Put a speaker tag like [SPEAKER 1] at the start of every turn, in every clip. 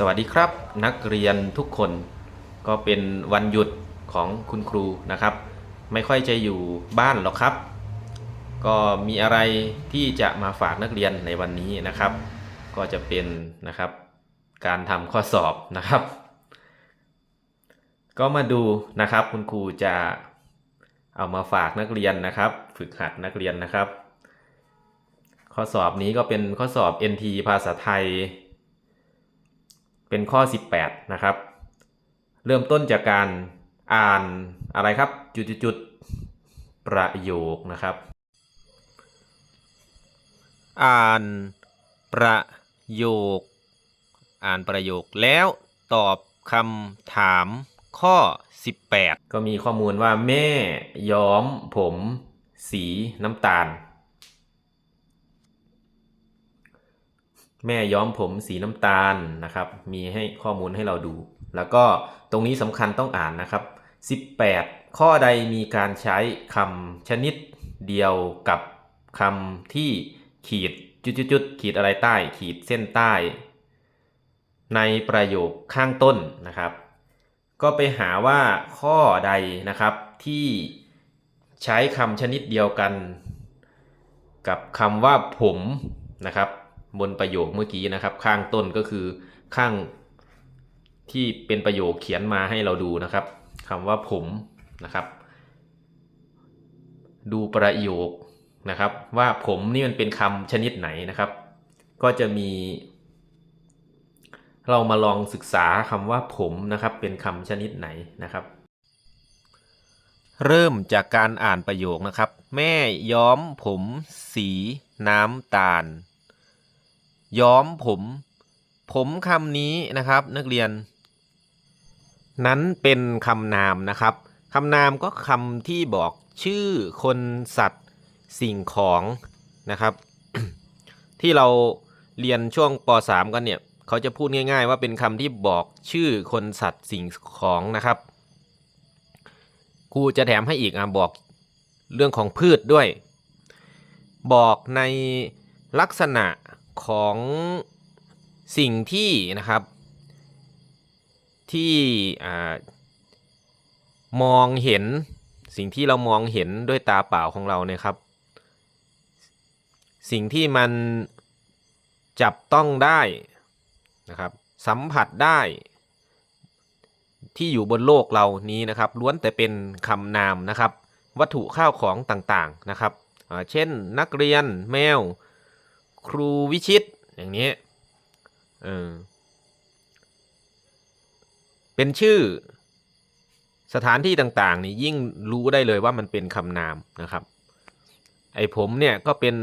[SPEAKER 1] สวัสดีครับ นักเรียนทุกคนก็เป็นวันหยุดของคุณครูนะครับ ไม่ค่อยจะอยู่บ้านหรอกครับ ก็มีอะไรที่จะมาฝากนักเรียนในวันนี้นะครับ ก็จะเป็นนะครับการทำข้อสอบนะครับ ก็มาดูนะครับคุณครูจะเอามาฝากนักเรียนนะครับ ฝึกหัดนักเรียนนะครับ ข้อสอบนี้ก็เป็นข้อสอบ NT ภาษาไทย เป็นข้อ 18 นะครับ เริ่มต้นจากการอ่านอะไรครับ จุดๆๆประโยคนะครับ อ่านประโยค อ่านประโยคแล้วตอบคำถามข้อ 18 ก็มีข้อมูลว่าแม่ย้อมผมสีน้ำตาล แม่ย้อมผมสีน้ำตาลนะครับ มีให้ข้อมูลให้เราดู แล้วก็ตรงนี้สำคัญต้องอ่านนะครับ 18 ข้อใดมีการใช้คำชนิดเดียวกับคำที่ขีดจุดๆขีดอะไรใต้ ขีดเส้นใต้ ในประโยคข้างต้นนะครับ ก็ไปหาว่าข้อใดนะครับที่ใช้คำชนิดเดียวกัน กับคำว่าผมนะครับ บนประโยคเมื่อกี้นะครับ ข้างต้นก็คือข้างที่เป็นประโยคเขียนมาให้เราดูนะครับคำว่าผมนะครับ ดูประโยคนะครับ ว่าผมนี่มันเป็นคำชนิดไหนนะครับ ก็จะมี เรามาลองศึกษาคำว่าผมนะครับ เป็นคำชนิดไหนนะครับ เริ่มจากการอ่านประโยคนะครับ แม่ย้อมผมสีน้ำตาล ย้อมผม ผมคำนี้นะครับ นักเรียน นั้นเป็นคำนามนะครับคำนามก็คำที่บอกชื่อคนสัตว์สิ่งของนะครับ ที่เราเรียนช่วงป .3 กันเนี่ยเขาจะพูดง่าย ๆ ว่าเป็นคำที่บอกชื่อคนสัตว์สิ่งของนะครับครูจะแถมให้อีกอะบอกเรื่องของพืชด้วย บอกในลักษณะ ของสิ่งที่นะครับ ที่มองเห็นสิ่งที่เรามองเห็นด้วยตาเปล่าของเราเนี่ยครับ สิ่งที่มันจับต้องได้นะครับ สัมผัสได้ที่อยู่บนโลกเรานี้นะครับล้วนแต่เป็นคำนามนะครับ วัตถุข้าวของต่างๆนะครับ เช่นนักเรียนแมว ครูวิชิต อย่างนี้เออเป็นชื่อ สถานที่ต่างๆนี่ยิ่งรู้ได้เลยว่ามันเป็นคำนามนะครับ ไอ้ผมเนี่ยก็เป็น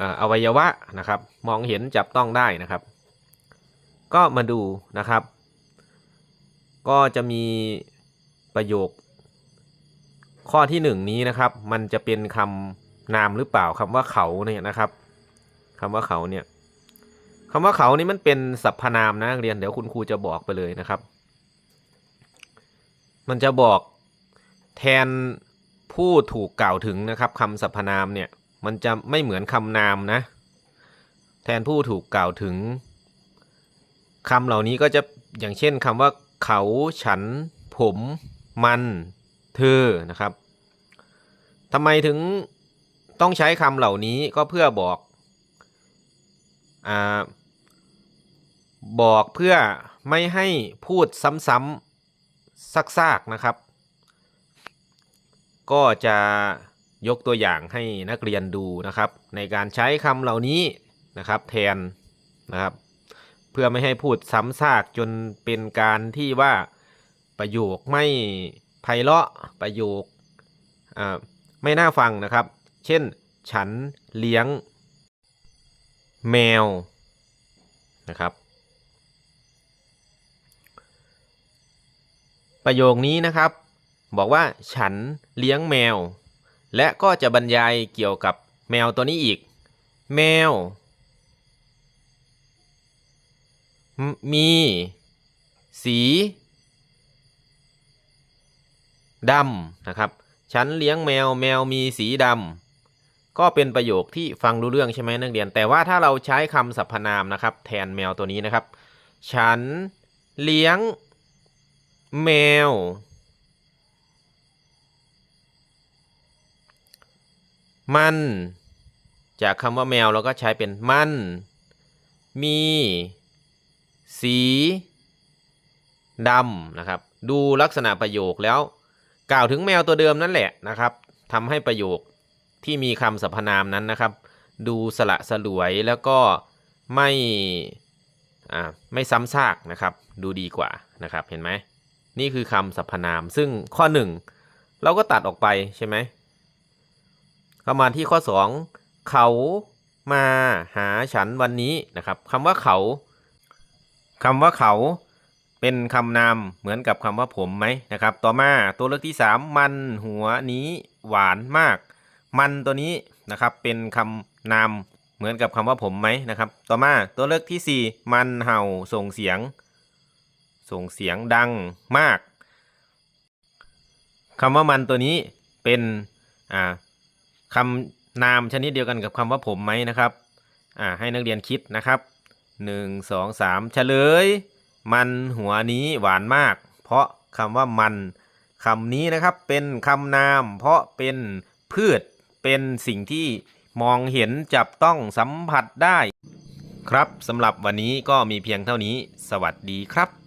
[SPEAKER 1] อ่าอวัยวะนะครับ มองเห็นจับต้องได้นะครับ ก็มาดูนะครับ ก็จะมีประโยค ข้อที่หนึ่งนี้นะครับ มันจะเป็นคำนามหรือเปล่าคำว่าเขาเนี่ยนะครับ คำว่าเขาเนี่ยคำว่าเขานี่มันเป็นสรรพนามนะเรียนเดี๋ยวคุณครูจะบอกไปเลยนะครับ มันจะบอกแทนผู้ถูกกล่าวถึงนะครับคำสรรพนามเนี่ย มันจะไม่เหมือนคำนามนะ แทนผู้ถูกกล่าวถึงคำเหล่านี้ก็จะอย่างเช่นคำว่าเขาฉัน ผม มัน เธอนะครับทำไมถึงต้องใช้คำเหล่านี้ก็เพื่อบอก บอกเพื่อไม่ให้พูดซ้ำๆซักๆนะครับ ก็จะยกตัวอย่างให้นักเรียนดูนะครับ ในการใช้คำเหล่านี้นะครับแทนนะครับ เพื่อไม่ให้พูดซ้ำซากจนเป็นการที่ว่าประโยคไม่ไพเราะประโยคไม่น่าฟังนะครับ เช่น ฉันเลี้ยง แมวนะครับ ประโยคนี้นะครับ บอกว่าฉันเลี้ยงแมว และก็จะบรรยายเกี่ยวกับแมวตัวนี้อีก แมว มี สี ดำนะครับ ฉันเลี้ยงแมวแมวมีสีดำ ก็เป็นประโยคที่ฟังรู้เรื่องใช่ไหมนักเรียน แต่ว่าถ้าเราใช้คำสรรพนามนะครับ แทนแมวตัวนี้นะครับ ฉันเลี้ยงแมว มัน จากคำว่าแมวเราก็ใช้เป็นมัน มี สีดำนะครับ ดูลักษณะประโยคแล้ว กล่าวถึงแมวตัวเดิมนั่นแหละนะครับทำให้ประโยค ที่มีคำสรรพนามนั้นนะครับ ดูสละสลวยแล้วก็ไม่ไม่ซ้ำซากนะครับ ดูดีกว่านะครับเห็นไหมนี่คือคำสรรพนาม ซึ่งข้อหนึ่งเราก็ตัดออกไปใช่ไหมเข้ามาที่ข้อสองเขามาหาฉันวันนี้นะครับคำว่าเขาคำว่าเขาเป็นคำนามเหมือนกับคำว่าผมไหมนะครับ ต่อมาตัวเลือกที่สามมันหัวนี้หวานมาก มันตัวนี้นะครับเป็นคำนามเหมือนกับคำว่าผมไหมนะครับ ต่อมาตัวเลือกที่สี่มันเห่าส่งเสียง ส่งเสียงดังมากคำว่ามันตัวนี้เป็นอ่าคำนามชนิดเดียวกันกับคำว่าผมไหมนะครับอ่าให้นักเรียนคิดนะครับหนึ่งสองสามเฉลย มันหัวนี้หวานมาก เพราะคำว่ามันคำนี้นะครับเป็นคำนามเพราะเป็นพืช เป็นสิ่งที่มองเห็นจับต้องสัมผัสได้ ครับสำหรับวันนี้ก็มีเพียงเท่านี้ สวัสดีครับ